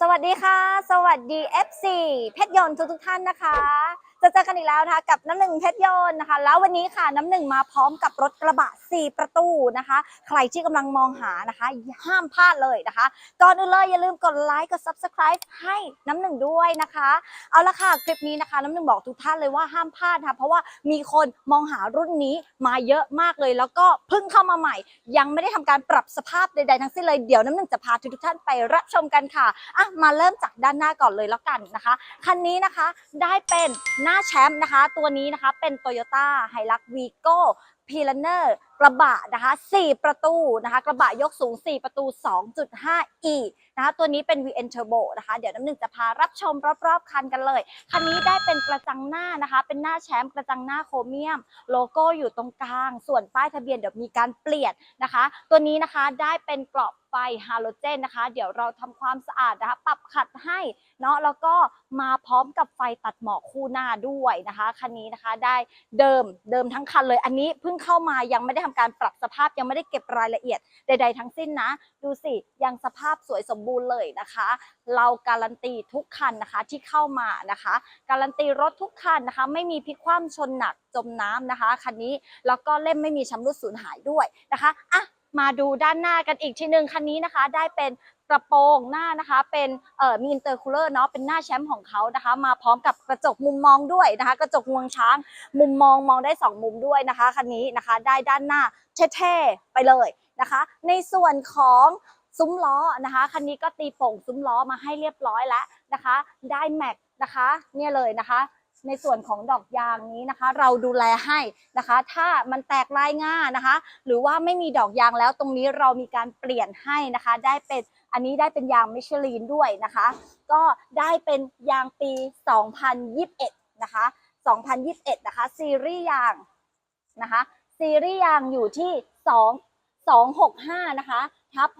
สวัสดีค่ะ สวัสดี FC เพชรยนต์ทุกทุกท่านนะคะ จะเจอกันอีกแล้วนะคะกับน้ำหนึ่งเพชรยนต์นะคะ แล้ววันนี้ค่ะน้ำหนึ่งมาพร้อมกับรถกระบะ 4 ประตูนะคะ ใครที่กำลังมองหานะคะ ห้ามพลาดเลยนะคะ ก่อนอื่นเลยอย่าลืมกดไลค์กด Subscribe ให้น้ำหนึ่งด้วยนะคะ เอาละค่ะคลิปนี้นะคะ น้ำหนึ่งบอกทุกท่านเลยว่าห้ามพลาดค่ะเพราะว่ามีคนมองหารุ่นนี้มาเยอะมากเลย แล้วก็เพิ่งเข้ามาใหม่ ยังไม่ได้ทำการปรับสภาพใดๆทั้งสิ้นเลยเดี๋ยวน้ำหนึ่งจะพาทุกท่านไปรับชมกันค่ะอะมาเริ่มจากด้านหน้าก่อนเลยแล้วกันนะคะคันนี้นะคะได้เป็นหน้าาแชมป์นะคะ ตัวนี้นะคะเป็น Toyota h i l u x Vigo p l a n e r กระบะนะคะ 4 ประตูนะคะ กระบะยกสูง 4 ประตู 2.5e นะคะ ตัวนี้เป็น VN Turbo นะคะ เดี๋ยวน้ำหนึ่งจะพารับชมรอบๆ คันกันเลย คันนี้ได้เป็นกระจังหน้านะคะ เป็นหน้าแชมป์กระจังหน้าโครเมียม โลโก้อยู่ตรงกลาง ส่วนป้ายทะเบียนเดี๋ยวมีการเปลี่ยนนะคะ ตัวนี้นะคะได้เป็นกรอบไฟฮาโลเจนนะคะ เดี๋ยวเราทำความสะอาดนะคะ ปรับขัดให้เนาะ แล้วก็มาพร้อมกับไฟตัดหมอกคู่หน้าด้วยนะคะ คันนี้นะคะได้เดิม เดิมทั้งคันเลย อันนี้เพิ่งเข้ามายังไม่ได้ทำการปรับสภาพยังไม่ได้เก็บรายละเอียดใด ๆ ทั้งสิ้นนะ ดูสิยังสภาพสวยสมบูรณ์เลยนะคะ เราการันตีทุกคันนะคะที่เข้ามานะคะ การันตีรถทุกคันนะคะ ไม่มีพลิกคว่ำชนหนักจมน้ำนะคะคันนี้แล้วก็เล่มไม่มีชำรุดสูญหายด้วยนะคะอะมาดูด้านหน้ากันอีกทีหนึ่งคันนี้นะคะ ได้เป็น กระโปรงหน้านะคะ เป็นเอ่อมีอินเตอร์คูลเลอร์เนาะเป็นหน้าแชมป์ของเขานะคะ มาพร้อมกับกระจกมุมมองด้วยนะคะ กระจกงวงช้าง มุมมองมองได้สองมุมด้วยนะคะคันนี้นะคะ ได้ด้านหน้าเท่ๆไปเลยนะคะ ในส่วนของซุ้มล้อนะคะคันนี้ก็ตีโป่งซุ้มล้อมาให้เรียบร้อยแล้วนะคะ ได้แม็กนะคะเนี่ยเลยนะคะ ในส่วนของดอกยางนี้นะคะ เราดูแลให้นะคะ ถ้ามันแตกลายง่านะคะ หรือว่าไม่มีดอกยางแล้วตรงนี้เรามีการเปลี่ยนให้นะคะ ได้เป็น อันนี้ได้เป็นยางมิชลินด้วยนะคะ ก็ได้เป็นยางปี 2021 นะคะ 2021 นะคะ ซีรีส์ยางนะคะ ซีรีส์ยางอยู่ที่ 2 265 นะคะ ทับ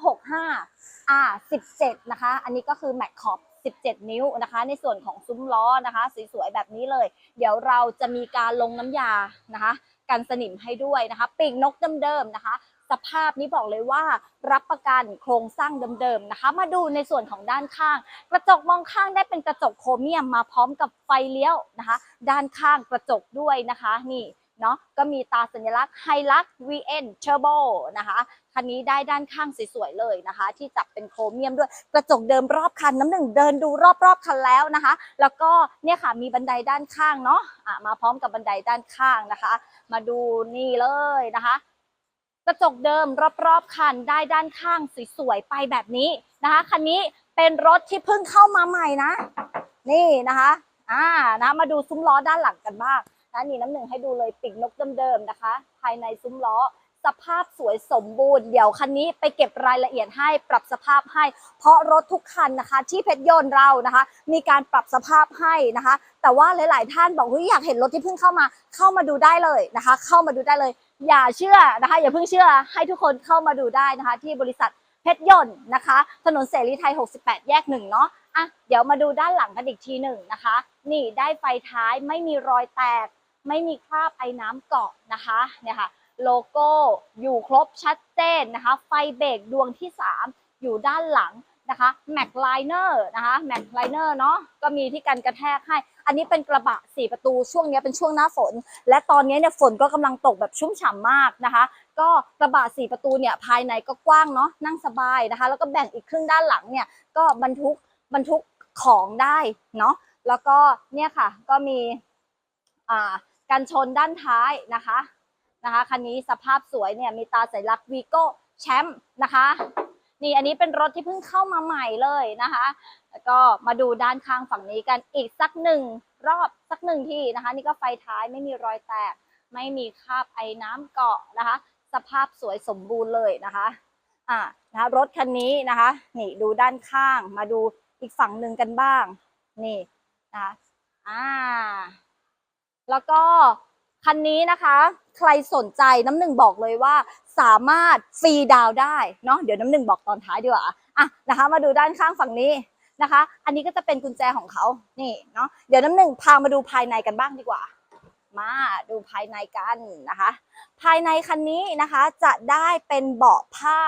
65 อ่า 17 นะคะ อันนี้ก็คือแม็กขอบ17 นิ้วนะคะ ในส่วนของซุ้มล้อนะคะ สวยๆ แบบนี้เลย เดี๋ยวเราจะมีการลงน้ำยานะคะ กันสนิมให้ด้วยนะคะ ปีกนกเดิมๆนะคะ สภาพนี้บอกเลยว่ารับประกันโครงสร้างเดิมๆนะคะ มาดูในส่วนของด้านข้าง กระจกมองข้างได้เป็นกระจกโครเมียมมาพร้อมกับไฟเลี้ยวนะคะ ด้านข้างกระจกด้วยนะคะนี่เนาะก็มีตาสัญลักษณ์ h i l u x VN Turbo นะคะคันนี้ได้ด้านข้างสวยๆเลยนะคะ ที่จับเป็นโครเมียมด้วยกระจกเดิมรอบคันน้ำหนึ่งเดินดูรอบๆคันแล้วนะคะ แล้วก็เนี่ยค่ะมีบันไดด้านข้างเนาะะมาพร้อมกับบันไดด้านข้างนะคะ มาดูนี่เลยนะคะ กระจกเดิมรอบๆคันได้ด้านข้างสวยๆไปแบบนี้นะคะคันนี้เป็นรถที่เพิ่งเข้ามาใหม่นะ นี่นะคะอ่านะมาดูซุ้มล้อด้านหลังกันบ้างนะนี่น้ำหนึ่งให้ดูเลยปีกนกเดิมๆนะคะ ภายในซุ้มล้อ สภาพสวยสมบูรณ์ เดี๋ยวคันนี้ไปเก็บรายละเอียดให้ปรับสภาพให้ เพราะรถทุกคันนะคะ ที่เพชรยนต์เรานะคะ มีการปรับสภาพให้นะคะ แต่ว่าหลาย ๆ ท่านบอกเฮ้ยอยากเห็นรถที่เพิ่งเข้ามา เข้ามาดูได้เลยนะคะ เข้ามาดูได้เลย อย่าเชื่อนะคะ อย่าเพิ่งเชื่อให้ทุกคนเข้ามาดูได้นะคะ ที่บริษัทเพชรยนต์นะคะ ถนนเสรีไทย 68 แยกหนึ่งเนาะอะเดี๋ยวมาดูด้านหลังกันอีกทีหนึ่งนะคะ นี่ได้ไฟท้ายไม่มีรอยแตก ไม่มีคราบไอ้น้ำเกาะนะคะเนี่ยค่ะ โลโก้อยู่ครบชัดเจนนะคะ ไฟเบรกดวงที่ 3 อยู่ด้านหลังนะคะแม็กไลเนอร์นะคะแม็กไลเนอร์เนาะก็มีที่กันกระแทกให้ อันนี้เป็นกระบะ 4 ประตูช่วงนี้เป็นช่วงหน้าฝน และตอนนี้เนี่ยฝนก็กำลังตกแบบชุ่มฉ่ำมากนะคะ ก็กระบะ 4 ประตูเนี่ยภายในก็กว้างเนาะนั่งสบายนะคะ แล้วก็แบ่งอีกครึ่งด้านหลังเนี่ยก็บรรทุกบรรทุกของได้เนาะแล้วก็เนี่ยค่ะก็มีอ่ากันชนด้านท้ายนะคะ นะคะคันนี้สภาพสวยเนี่ยมีตาสัญลักวีโก้แชมป์นะคะนี่อันนี้เป็นรถที่เพิ่งเข้ามาใหม่เลยนะคะ แล้วก็มาดูด้านข้างฝั่งนี้กันอีกสักหนึ่งรอบสักหนึ่งทีนะคะ นี่ก็ไฟท้ายไม่มีรอยแตก ไม่มีคราบไอ้น้ำเกาะนะคะ สภาพสวยสมบูรณ์เลยนะคะอ่านะคะรถคันนี้นะคะ นี่ดูด้านข้างมาดูอีกฝั่งหนึ่งกันบ้าง นี่นะคะอ่าแล้วก็ คันนี้นะคะใครสนใจน้ำหนึ่งบอกเลยว่าสามารถฟรีดาวได้เนาะเดี๋ยวน้ำหนึ่งบอกตอนท้ายดีกว่าอะนะคะ มาดูด้านข้างฝั่งนี้นะคะ อันนี้ก็จะเป็นกุญแจของเขานี่เนาะเดี๋ยวน้ำหนึ่งพามาดูภายในกันบ้างดีกว่า มาดูภายในกันนะคะ ภายในคันนี้นะคะจะได้เป็นเบาะผ้า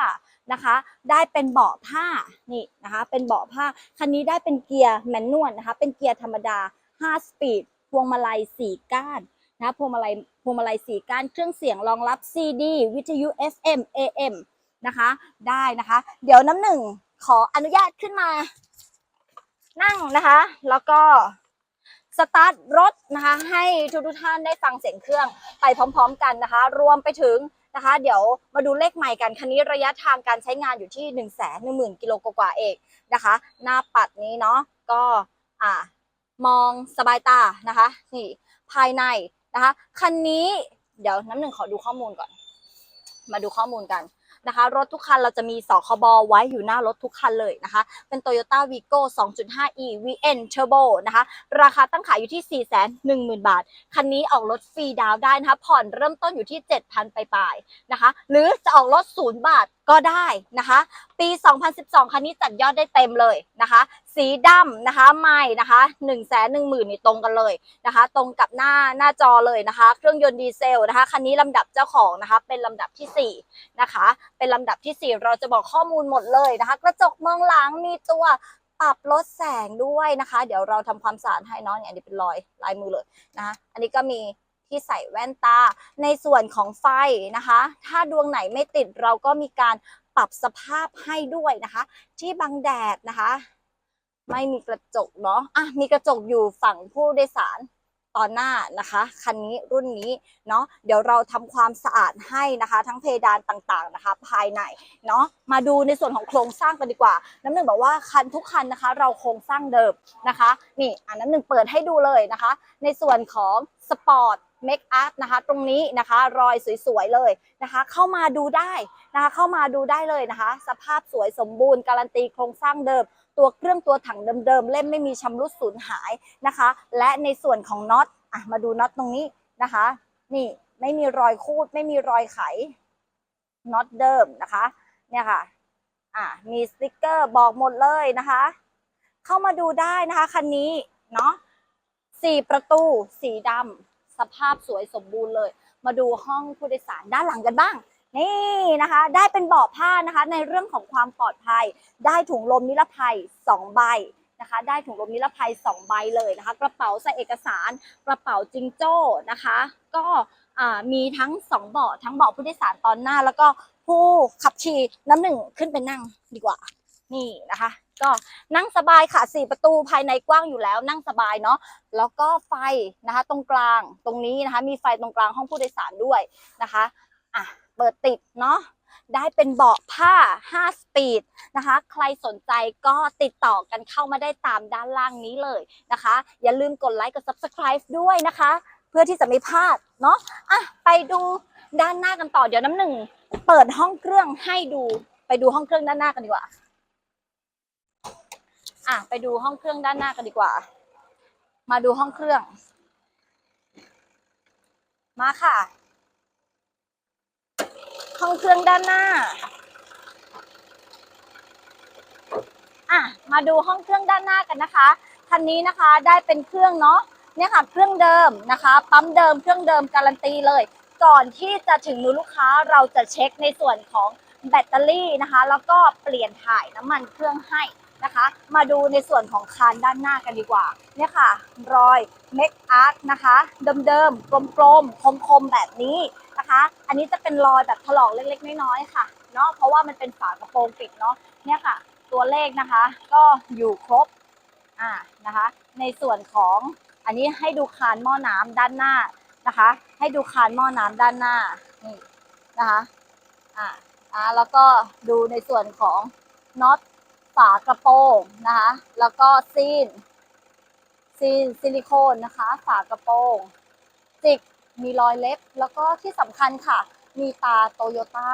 นะคะ ได้เป็นเบาะผ้านี่นะคะ เป็นเบาะผ้าคันนี้ได้เป็นเกียร์แมนนวลนะคะ เป็นเกียร์ธรรมดา 5 สปีดพวงมาลัย 4 ก้าน นะพวงมาลัยพวงมาลัย4ก้านเครื่องเสียงรองรับ CD วิทยุ FM AM นะคะ ได้นะคะ เดี๋ยวน้ำหนึ่งขออนุญาตขึ้นมา นั่งนะคะ แล้วก็สตาร์ทรถนะคะให้ทุกทุกท่านได้ฟังเสียงเครื่องไปพร้อมๆกันนะคะ รวมไปถึงนะคะ เดี๋ยวมาดูเลขใหม่กันคันนี้ระยะทางการใช้งานอยู่ที่1นึ่งแสนหนึ่งหมื่นกิโลกว่าเองนะคะ หน้าปัดนี้เนาะก็อ่ามองสบายตานะคะนี่ภายใน นะคะ คันนี้เดี๋ยวน้ำหนึ่งขอดูข้อมูลก่อน มาดูข้อมูลกันนะคะ รถทุกคันเราจะมีสคบไว้อยู่หน้ารถทุกคันเลยนะคะ เป็น Toyota Vigo 2.5e VN Turbo นะคะ ราคาตั้งขายอยู่ที่ 410,000 บาท คันนี้ออกรถฟรีดาวได้นะคะ ผ่อนเริ่มต้นอยู่ที่ 7,000 ไปลายๆนะคะ หรือจะออกรถศูนย์บาทก็ได้นะคะ ปี 2012 คันนี้จัดยอดได้เต็มเลยนะคะ สีดำนะคะใหม่นะคะ1 1 0 0 0 0นี่ตรงกันเลยนะคะ ตรงกับหน้าหน้าจอเลยนะคะ เครื่องยนต์ดีเซลนะคะคันนี้ลำดับเจ้าของนะคะเป็นลำดับทีสี่4นะคะเป็นลำดับที่ 4 เราจะบอกข้อมูลหมดเลยนะคะ กระจกมองหลังมีตัวปรับลดแสงด้วยนะคะ เดี๋ยวเราทำความสะอาดให้เนาะเนี่ยอันนี้เป็นรอยลายมือเลยนะคะอันนี้ก็มีที่ใส่แว่นตาในส่วนของไฟนะคะ ถ้าดวงไหนไม่ติดเราก็มีการปรับสภาพให้ด้วยนะคะ ที่บังแดดนะคะ ไม่มีกระจกเนาะอะมีกระจกอยู่ฝั่งผู้โดยสารตอนหน้านะคะคันนี้รุ่นนี้เนาะเดี๋ยวเราทำความสะอาดให้นะคะ ทั้งเพดานต่างๆนะคะ ภายในเนาะมาดูในส่วนของโครงสร้างกันดีกว่า น้ำหนึ่งบอกว่าคันทุกคันนะคะ เราโครงสร้างเดิมนะคะ นี่อะน้ำหนึ่งเปิดให้ดูเลยนะคะ ในส่วนของสปอร์ตเมคอัพนะคะตรงนี้นะคะรอยสวยๆเลยนะคะ เข้ามาดูได้นะคะ เข้ามาดูได้เลยนะคะ สภาพสวยสมบูรณ์การันตีโครงสร้างเดิม ตัวเครื่องตัวถังเดิมๆเล่มไม่มีชำรุดสูญหายนะคะ และในส่วนของน็อตอะมาดูน็อตตรงนี้นะคะ นี่ไม่มีรอยคูด ไม่มีรอยไขน็อตเดิมนะคะ เนี่ยค่ะ อะมีสติกเกอร์บอกหมดเลยนะคะ เข้ามาดูได้นะคะคันนี้เนาะสี่ประตูสีดำสภาพสวยสมบูรณ์เลย มาดูห้องผู้โดยสารด้านหลังกันบ้าง นี่นะคะ ได้เป็นเบาะผ้านะคะ ในเรื่องของความปลอดภัย ได้ถุงลมนิรภัย 2 ใบนะคะ ได้ถุงลมนิรภัย 2 ใบเลยนะคะ กระเป๋าใส่เอกสาร กระเป๋าจิงโจ้นะคะ ก็มีทั้ง 2 เบาะทั้งเบาะผู้โดยสารตอนหน้า แล้วก็ผู้ขับขี่น้ำหนึ่งขึ้นไปนั่งดีกว่า นี่นะคะก็นั่งสบายค่ะสี่ประตูภายในกว้างอยู่แล้ว นั่งสบายเนาะแล้วก็ไฟนะคะ ตรงกลางตรงนี้นะคะ มีไฟตรงกลางห้องผู้โดยสารด้วยนะคะ อะเปิดติดเนาะได้เป็นเบาะผ้า 5 สปีดนะคะ ใครสนใจก็ติดต่อกันเข้ามาได้ตามด้านล่างนี้เลยนะคะ อย่าลืมกดไลค์กด subscribe ด้วยนะคะ เพื่อที่จะไม่พลาดเนาะอะไปดูด้านหน้ากันต่อเดี๋ยวน้ำหนึ่ง เปิดห้องเครื่องให้ดูไปดูห้องเครื่องด้านหน้ากันดีกว่า อะไปดูห้องเครื่องด้านหน้ากันดีกว่า มาดูห้องเครื่อง มาค่ะ ห้องเครื่องด้านหน้า อะ มาดูห้องเครื่องด้านหน้ากันนะคะ คันนี้นะคะได้เป็นเครื่องเนาะ เนี่ยค่ะ เครื่องเดิมนะคะ ปั๊มเดิม เครื่องเดิมการันตีเลย ก่อนที่จะถึงมือลูกค้าเราจะเช็คในส่วนของแบตเตอรี่นะคะ แล้วก็เปลี่ยนถ่ายน้ำมันเครื่องให้นะคะ มาดูในส่วนของคานด้านหน้ากันดีกว่า เนี่ยค่ะ รอยเมคอาร์นะคะ เดิมๆ กลมๆ คมๆ แบบนี้ นะคะ อันนี้จะเป็นรอยแบบถลอกเล็กๆน้อยๆค่ะเนาะเพราะว่ามันเป็นฝากระโปรงปิดเนาะเนี่ยค่ะ ตัวเลขนะคะ ก็อยู่ครบอ่านะคะ ในส่วนของอันนี้ให้ดูคานหม้อน้ำด้านหน้านะคะ ให้ดูคานหม้อน้ำด้านหน้านี่นะคะอ่าอ่าแล้วก็ดูในส่วนของน็อตฝากระโปรงนะคะ แล้วก็ซีนซีนซิลิโคนนะคะ ฝากระโปรงจิก มีรอยเล็บ แล้วก็ที่สำคัญค่ะ มีตาโตโยต้า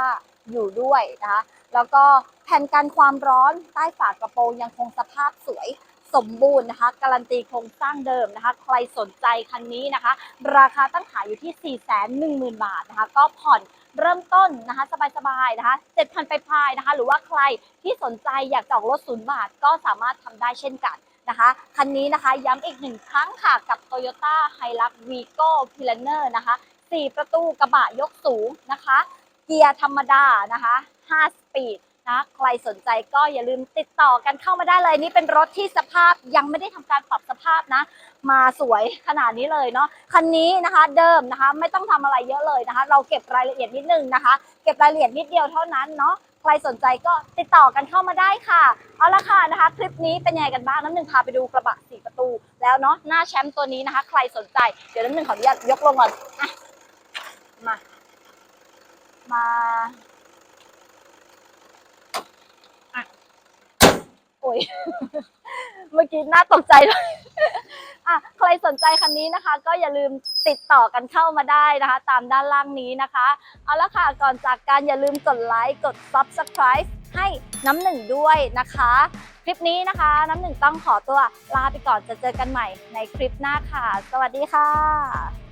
อยู่ด้วยนะคะ แล้วก็แผ่นกันความร้อนใต้ฝากระโปรงยังคงสภาพสวยสมบูรณ์นะคะ การันตีโครงสร้างเดิมนะคะ ใครสนใจคันนี้นะคะ ราคาตั้งขายอยู่ที่ 4 1 0 0 0 0 บาทนะคะ ก็ผ่อนเริ่มต้นนะคะ สบายๆนะคะ 7,000 ไปพายนะคะ หรือว่าใครที่สนใจอยากจออกรถศูนย์บาทก็สามารถทำได้เช่นกัน นะคะ คันนี้นะคะย้ำอีกหนึ่งครั้งค่ะกับ Toyota Hilux Vigo p i l a n e r นะคะ 4 ประตูกระบะยกสูงนะคะ เกียร์ธรรมดานะคะ 5 สปีดนะใครสนใจก็อย่าลืมติดต่อกันเข้ามาได้เลยนี่เป็นรถที่สภาพยังไม่ได้ทำการปรับสภาพนะ มาสวยขนาดนี้เลยเนาะคันนี้นะคะเดิมนะคะไม่ต้องทำอะไรเยอะเลยนะคะ เราเก็บรายละเอียดนิดนึงนะคะ เก็บรายละเอียดนิดเดียวเท่านั้นเนาะ ใครสนใจก็ติดต่อกันเข้ามาได้ค่ะ เอาละค่ะนะคะ คลิปนี้เป็นยังไงกันบ้างน้ำหนึ่งพาไปดูกระบะสี่ประตู แล้วเนาะหน้าแชมป์ตัวนี้นะคะ ใครสนใจเดี๋ยวน้ำหนึ่งขออนุญาตยกลงก่อนอะมา มา โอ้ยเมื่อกี้น่าตกใจเลยอะใครสนใจคันนี้นะคะ ก็อย่าลืมติดต่อกันเข้ามาได้นะคะ ตามด้านล่างนี้นะคะเอาละค่ะก่อนจากกันอย่าลืมกดไลค์กด Subscribe ให้น้ำหนึ่งด้วยนะคะ คลิปนี้นะคะ น้ำหนึ่งต้องขอตัวลาไปก่อนจะเจอกันใหม่ในคลิปหน้าค่ะ สวัสดีค่ะ